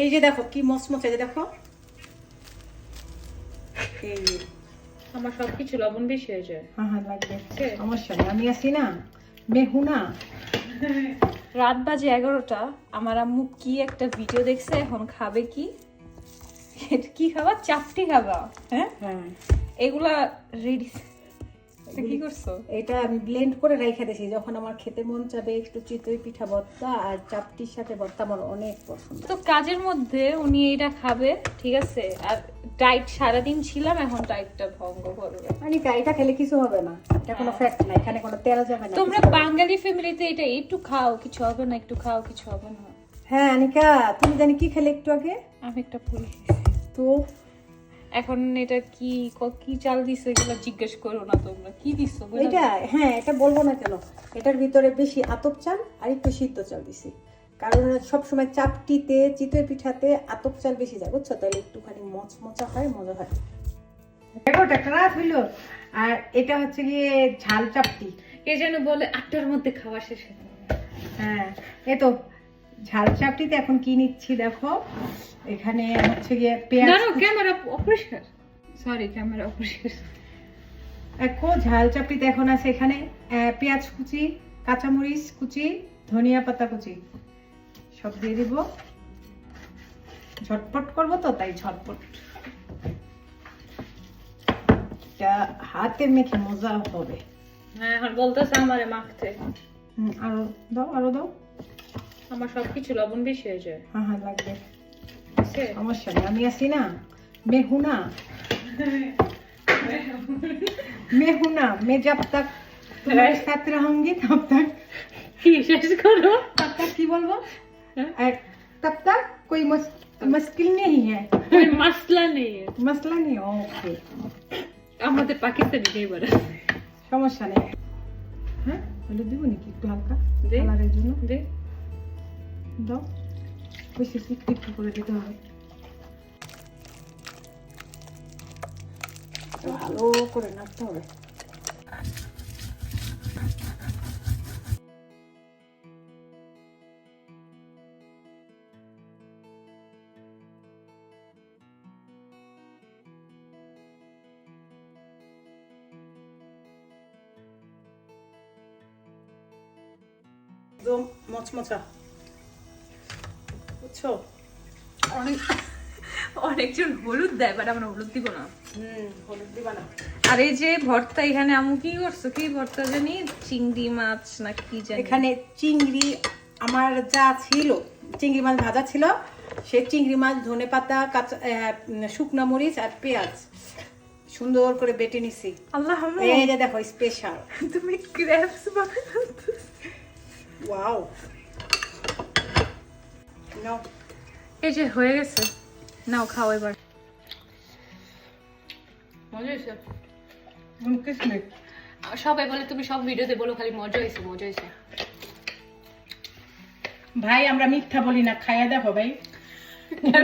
এই যে দেখো কি মসমস এই যে দেখো। এই। আমার সবকিছু লবণ বেশি হয়ে যায়। হ্যাঁ হ্যাঁ লাগবে। সমস্যা নেই আমি আছি না মেহু না রাত বাজে এগারোটা আমার আম্মু কি একটা ভিডিও দেখছে এখন খাবে কি? কি খাবা? চাপটি খাবা হ্যাঁ? হ্যাঁ। এগুলা রেডি কি করছ? এটা আমি ব্লেন্ড করে রেখে দিয়েছি। যখন আমার খেতে মন চাবে একটু চিতই পিঠা ভর্তা আর চাপটির সাথে ভর্তা আমার অনেক পছন্দ। তো কাজের মধ্যে উনি এটা খাবে ঠিক আছে? আর সারাদিন ছিলাম এখন ভঙ্গ করবে। আনিকা এটা খেলে কিছু হবে না। এটা কোনো ফ্যাক্ট না এখানে কোনো তেল যাবে না তোমরা। বাঙালি ফ্যামিলিতে এটা একটু খাও কিছু হবে না একটু খাও কিছু হবে না। হ্যাঁ আনিকা তুমি জানি কি খেলে একটু আগে? আমি একটা পুরি। তো এখন এটা কি কি চাল দিছে এগুলো জিজ্ঞেস করো না তোমরা। কি দিছো? এটা হ্যাঁ এটা বলব না কেন? এটার ভিতরে বেশি আতপ চাল আর একটু সিদ্ধ চাল দিছি। কারণ সবসময় চাপটিতে চিতই পিঠাতে আতপ চাল বেশি যায় বুঝছ? তাহলে একটুখানি মচমচা হয় মজা হয়। দেখো টাকরাত হইল। আর এটা হচ্ছে গিয়ে ঝাল চাপটি। কে যেন বলে আটটার মধ্যে খাওয়া শেষ হ্যাঁ এ তো ঝাল চাপটিতে এখন কি নিচ্ছি দেখো? এখানে হচ্ছে গিয়ে পেঁয়াজ দাঁড়াও ক্যামেরা অপরিষ্কার। সরি ক্যামেরা অপরিষ্কার। দেখো ঝাল চাপটিতে এখন আছে এখানে পেঁয়াজ কুচি কাঁচামরিচ কুচি ধনিয়া পাতা কুচি। সব দিয়ে দিব। ঝটপট করব তো তাই ঝটপট। এটা হাতে মেখে মজা হবে। হ্যাঁ এখন বলতেছে আমারে মাখতে। আরও দাও আরও দাও। আমার সবকিছু লবণ বেশি হয়ে যায়। হ্যাঁ হ্যাঁ লাগবে। সমস্যা নেই আমি আছি না মেহুনা মেহুনা মে জব তক তোমার সাথে রহঙ্গি তব তক কি শেষ করো তব তক কি বলব তব তক কোই মুশকিল নেই হ্যাঁ কোই মসলা নেই মসলা নেই ওকে আমাদের পাকিস্তানি নেই বড় সমস্যা নেই হ্যাঁ বলে দেবো নাকি একটু হালকা কালারের জন্য দে দাও বেশি একটু করে দিতে হবে ভালো করে নাড়তে হবে। একদম মচমচা। বুঝছ? অনেক অনেকজন হলুদ দেয় বাট আমরা হলুদ দিব না। হলুদ দিবা না। আর এই যে ভর্তা এখানে আমু কি করছ? কি ভর্তা জানি? চিংড়ি মাছ না কি জানি? এখানে চিংড়ি আমার যা ছিল চিংড়ি মাছ ভাজা ছিল সে চিংড়ি মাছ ধনে পাতা কাঁচা শুকনো মরিচ আর পেঁয়াজ। সুন্দর করে বেটে নিছি। আল্লাহ এই যে দেখো স্পেশাল তুমি ক্র্যাপস বানাচ্ছো ওয়াও এই যে হয়ে গেছে। নাও খাও এবার। মজা হয়েছে? কিসমিস সবাই বলে তুমি সব ভিডিওতে বলো খালি মজা হয়েছে মজা হয়েছে। ভাই আমরা মিথ্যা বলি না খাইয়া দেখো ভাই। না।